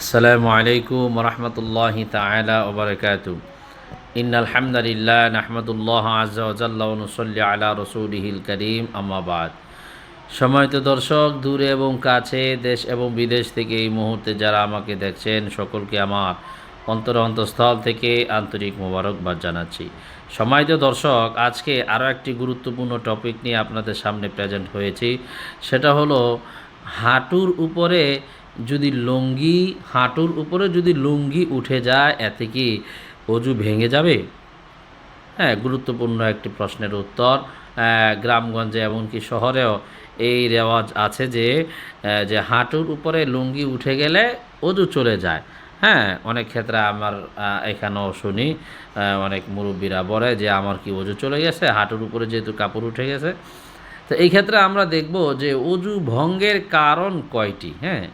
আসসালামু আলাইকুম রহমতুল্লাহ তালা ওবরকাত ইন আলহামদুলিল্লাহ নাহমদুল্লাহ আজ্লাউনসল্লি আলা রসুলহিল করিম আমাবাদ সময়ত দর্শক, দূরে এবং কাছে, দেশ এবং বিদেশ থেকে এই মুহূর্তে যারা আমাকে দেখছেন, সকলকে আমার অন্তর অন্তঃস্থল থেকে আন্তরিক মোবারকবাদ জানাচ্ছি। সময়ত দর্শক, আজকে আরও একটি গুরুত্বপূর্ণ টপিক নিয়ে আপনাদের সামনে প্রেজেন্ট হয়েছি। সেটা হলো হাঁটুর উপরে যদি লুঙ্গি, হাঁটুর উপরে যদি লুঙ্গি উঠে যায়, এতে কি অজু ভেঙে যাবে? হ্যাঁ গুরুত্বপূর্ণ একটি প্রশ্নের উত্তর। গ্রামগঞ্জে এমনকি শহরেও এই রেওয়াজ আছে যে যে হাঁটুর উপরে লুঙ্গি উঠে গেলে অজু চলে যায়। হ্যাঁ অনেক ক্ষেত্রে আমার এখানেও শুনি অনেক মুরব্বীরা বলে যে, আমার কি অজু চলে গেছে? হাঁটুর উপরে যেহেতু কাপড় উঠে গেছে তো এই ক্ষেত্রে আমরা দেখব যে অজু ভঙ্গের কারণ কয়টি হ্যাঁ?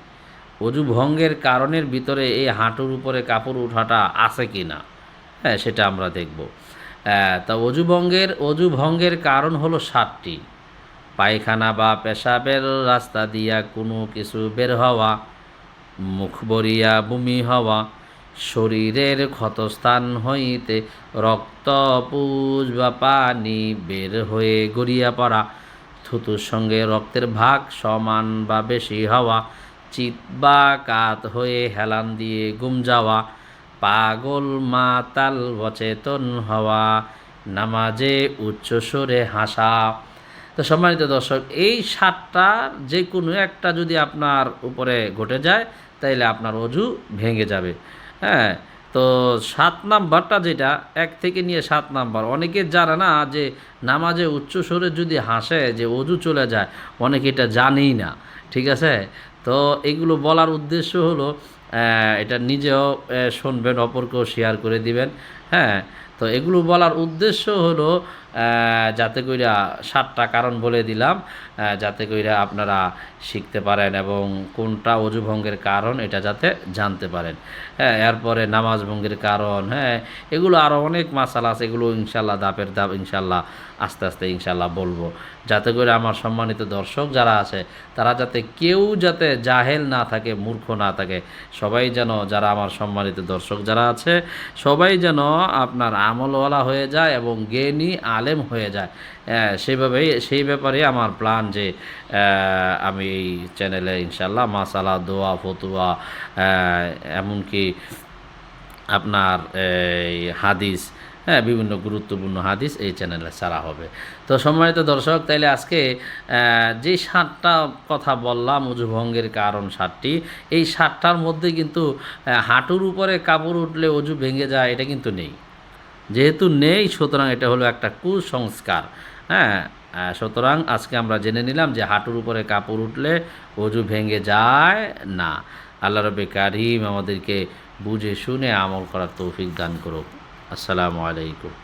অজু ভঙ্গের কারণের ভিতরে এই হাঁটুর উপরে কাপড় ওঠাটা আছে কি না হ্যাঁ সেটা আমরা দেখব। তা অজু ভঙ্গের অজু ভঙ্গের কারণ হলো সাতটি। পায়খানা বা পেশাবের রাস্তা দিয়া কোনো কিছু বের হওয়া, মুখ বরিয়া বমি হওয়া, শরীরের ক্ষতস্থান হইতে রক্ত, পুজ বা পানি বের হয়ে গড়িয়া পড়া থুতুর সঙ্গে রক্তের ভাগ সমান বা বেশি হওয়া, চিত বা কাত হয়ে হেলান দিয়ে গুম যাওয়া, পাগল মাতাল বচেতন হওয়া, নামাজে উচ্চ উচ্চস্বরে হাসা। তো সম্মানিত দর্শক, এই সাতটা যে কোনো একটা যদি আপনার উপরে ঘটে যায়, তাইলে আপনার অজু ভেঙে যাবে। হ্যাঁ তো সাত নাম্বারটা যেটা, এক থেকে নিয়ে সাত নাম্বার। অনেকে জানে না যে নামাজে উচ্চ স্বরে যদি হাসে, যে অজু চলে যায়, অনেকে এটা জানেই না, ঠিক আছে? তো এগুলো বলার উদ্দেশ্য হলো এটা নিজেও শুনবেন, অপরকেও শেয়ার করে দিবেন হ্যাঁ? তো এগুলো বলার উদ্দেশ্য হলো যাতে কইরা সাতটা কারণ বলে দিলাম যাতে কইরা আপনারা শিখতে পারেন এবং কোনটা অজু ভঙ্গের কারণ এটা যাতে জানতে পারেন। হ্যাঁ এরপরে নামাজ ভঙ্গের কারণ হ্যাঁ এগুলো আরও অনেক মাসালা আছে, এগুলো ইনশাল্লাহ দাপের দাপ ইনশাল্লাহ আস্তে আস্তে ইনশাল্লাহ বলব। যাতে করে আমার সম্মানিত দর্শক যারা আছে, তারা যাতে কেউ যাতে জাহেল না থাকে, মূর্খ না থাকে, সবাই যেন যারা আমার সম্মানিত দর্শক যারা আছে, সবাই যেন আপনার আমলওয়ালা হয়ে যায় এবং জ্ঞানী আলেম হয়ে যায়। সেইভাবেই, সেই ব্যাপারে আমার প্ল্যান যে আমি এই চ্যানেলে ইনশাল্লাহ মাসালা, দোয়া, ফতুয়া এমনকি আপনার, এই হাদিস হ্যাঁ বিভিন্ন গুরুত্বপূর্ণ হাদিস এই চ্যানেলে ছাড়া হবে। তো সম্মানিত দর্শক, তাইলে আজকে যে সাতটা কথা বললাম ভঙ্গের কারণ সাতটি, এই সাতটার মধ্যে কিন্তু হাঁটুর উপরে কাপড় উঠলে অজু ভেঙে যায়, এটা কিন্তু নেই। যেহেতু নেই, সুতরাং এটা হলো একটা কুসংস্কার। হ্যাঁ সুতরাং আজকে আমরা জেনে নিলাম যে হাঁটুর উপরে কাপড় উঠলে অজু ভেঙে যায় না। আল্লাহ রবি কারিম আমাদেরকে বুঝে শুনে আমল করার তৌফিক দান করুক। আসসালামু আলাইকুম।